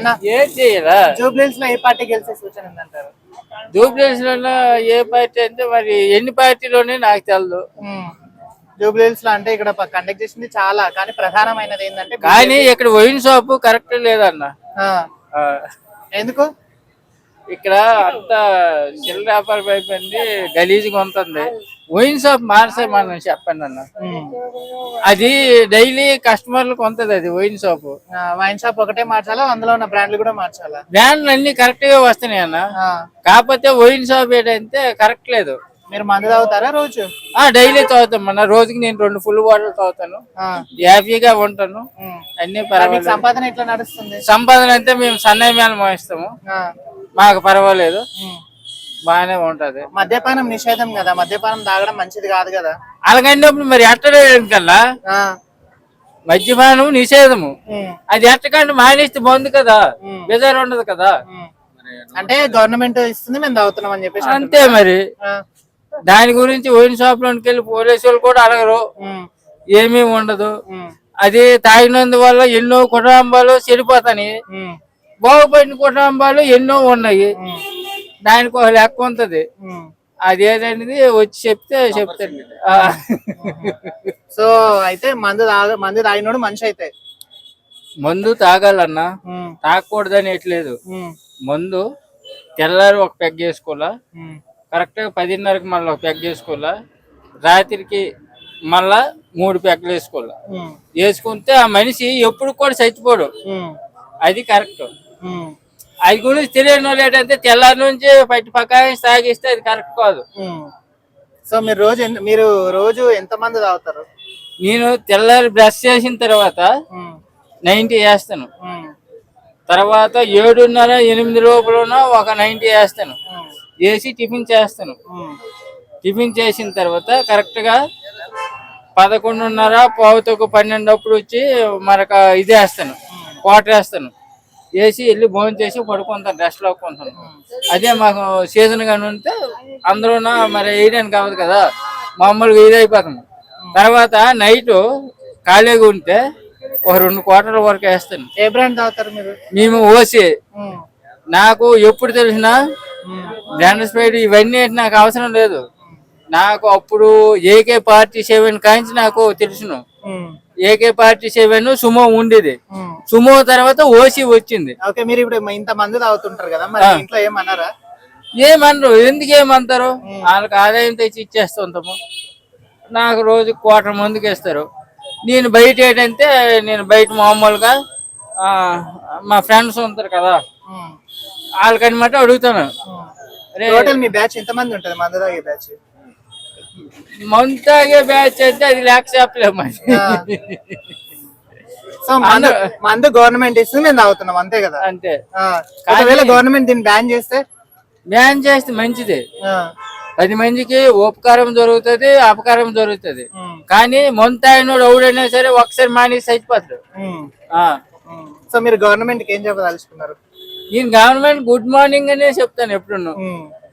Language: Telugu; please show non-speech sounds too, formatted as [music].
అన్న ఏం చేయాలా జూబ్లీస్లో ఏ పార్టీ గెలిచే సూచన ఉందంటారు? లో ఏ పార్టీ అంటే మరి ఎన్ని పార్టీలోనే నాకు తెలదు. జూబ్లీస్లో అంటే ఇక్కడ కండక్ట్ చేసింది చాలా కానీ ప్రధానమైనది ఏంటంటే కానీ ఇక్కడ వైన్ షాప్ కరెక్ట్ లేదన్న. ఎందుకు? ఇక్కడ అంత చిల్లర వ్యాపారం అయిపోయింది గలీజ్గా ఉంటుంది. వైన్ షాప్ మార్చేమని చెప్పండి అన్న. ఉమ్. అది డైలీ కస్టమర్లకు ఉంటుంది అది వైన్ షాప్ వైన్ షాప్ ఒకటే మార్చాలా? అందులో ఉన్న బ్రాండ్లు కూడా మార్చాలా? బ్రాండ్లు అన్ని కరెక్ట్గా వస్తున్నాయి అన్న. కాకపోతే వైన్ షాప్ ఏంటంటే కరెక్ట్ లేదు. మీరు మందు తాగుతారా రోజు? ఆ డైలీ తాగుతాం మన రోజుకి నేను రెండు ఫుల్ బాటిల్ తాగుతాను. హ్యాపీగా ఉంటాను. అన్ని పర్వాలేదు. సంపాదన ఎట్లా నడుస్తుంది? సంపాదన అంటే మేము సన్నయ్య మేళ మోయిస్తాము. మాకు పర్వాలేదు. ఉమ్. బాగానే ఉంటది మద్యపానం నిషేధం కదా మద్యపానం తాగడం మంచిది కాదు కదా. అలాగంటప్పుడు మరి ఎట్టడం కల్లా? మద్యపానం నిషేధము. అది ఎట్టకంటే మానేస్తే బాగుంది కదా? బెజార్ ఉండదు కదా. అంటే గవర్నమెంట్ ఇస్తుంది మేము తాగుతున్నాం అని చెప్పేసి. అంతే మరి. దాని గురించి వైన్ షాప్లోకి వెళ్ళి పోలీసు వాళ్ళు కూడా అడగరు. ఏమీ ఉండదు. అది తాగినందువల్ల ఎన్నో కుటుంబాలు చెడిపోతాయి. బాగుపడిన కుటుంబాలు ఎన్నో ఉన్నాయి. దానికి ఒక లెక్క ఉంటది. అదేదనేది వచ్చి చెప్తే చెప్తాను. [laughs] సో అయితే మందు తాగ మందు తాగినోడు మనిషి అయితే. మందు తాగాలన్నా తాగకూడదని ఎట్లేదు మందు తెల్లారి ఒక పెగ్ వేసుకోవాలా ఉమ్, కరెక్ట్గా పదిన్నరకి మళ్ళీ ఒక పెగ్ వేసుకోవాలా రాత్రికి మళ్ళా మూడు పెగ్గలు వేసుకోవాలా? వేసుకుంటే ఆ మనిషి ఎప్పుడు కూడా చచ్చిపోడు. అది కరెక్ట్. అది గురించి తెలియని వాళ్ళు ఏంటంటే తెల్లారి నుంచి పట్టి పక్క తాగిస్తే అది కరెక్ట్ కాదు. సో మీరు రోజు మీరు రోజు ఎంత మంది తాగుతారు? నేను తెల్లారి బ్రష్ చేసిన తర్వాత ఉమ్, నైంటీ వేస్తాను. తర్వాత ఏడున్నర ఎనిమిది లోపల ఒక నైంటీ వేస్తాను. వేసి టిఫిన్ చేస్తాను. టిఫిన్ చేసిన తర్వాత కరెక్ట్గా పదకొండున్నర పావుతకు పన్నెండు అప్పుడు వచ్చి మరొక ఇది వేస్తాను. వాటర్ వేస్తాను. వేసి వెళ్ళి భోజనం చేసి పడుకుంటాను రెస్ట్ లోకుంటాను అదే మాకు సీజన్ గాని ఉంటే అందరూ మరి వేయడానికి కావదు కదా. మామూలుగా ఇది అయిపోతుంది. తర్వాత నైట్ ఖాళీగా ఉంటే ఒక రెండు కోటల వరకు వేస్తాను. ఏ బ్రాండ్ తాగుతారు మీరు? మేము ఓసి నాకు ఎప్పుడు తెలిసినా బ్రాండ్ స్ప్రైడ్ ఇవన్నీ నాకు అవసరం లేదు. నాకు అప్పుడు ఏకే పార్టీ సెవెన్ కాంచి నాకు తెలుసును. ఏకే పార్టీ సెవెన్ సుమో ఉండేది. సుమో తర్వాత ఓసి వచ్చింది. ఓకే మీరు ఇప్పుడు ఇంత మంది తాగుతుంటారు కదా మరి ఇంట్లో ఏమన్నారా? ఏమనరు? ఎందుకు ఏమంటారు వాళ్ళకి ఆదాయం తెచ్చి ఇచ్చేస్తుంటాము. నాకు రోజు కోట్ల మందికి ఇస్తారు నేను బయట ఏంటంటే నేను బయట మామూలుగా ఆ, మా ఫ్రెండ్స్ ఉంటారు కదా వాళ్ళకనమాట అడుగుతాను. టోటల్ మీ బ్యాచ్ ఎంత మంది ఉంటుంది మందు బ్యాచ్? మందు తాగే బ్యాచ్ అంటే అది లేక చెప్పలేము మరి. సో మందు గవర్నమెంట్ ఇస్తుంది మేము తాగుతున్నాం అంతే కదా? అంతే. ఒకవేళ గవర్నమెంట్ దీన్ని బ్యాన్ చేస్తే? బ్యాన్ చేస్తే మంచిది. పది మందికి ఉపకారం జరుగుతుంది అపకారం జరుగుతుంది ఉమ్, కానీ మొంతాయినోడు ఎవడైనా సరే ఒకసారి మానేసి చచ్చిపోతాడు. సో మీరు గవర్నమెంట్కి ఏం చెప్పదలుచుకున్నారు? నేను గవర్నమెంట్ గుడ్ మార్నింగ్ అనే చెప్తాను ఎప్పుడు ఉమ్,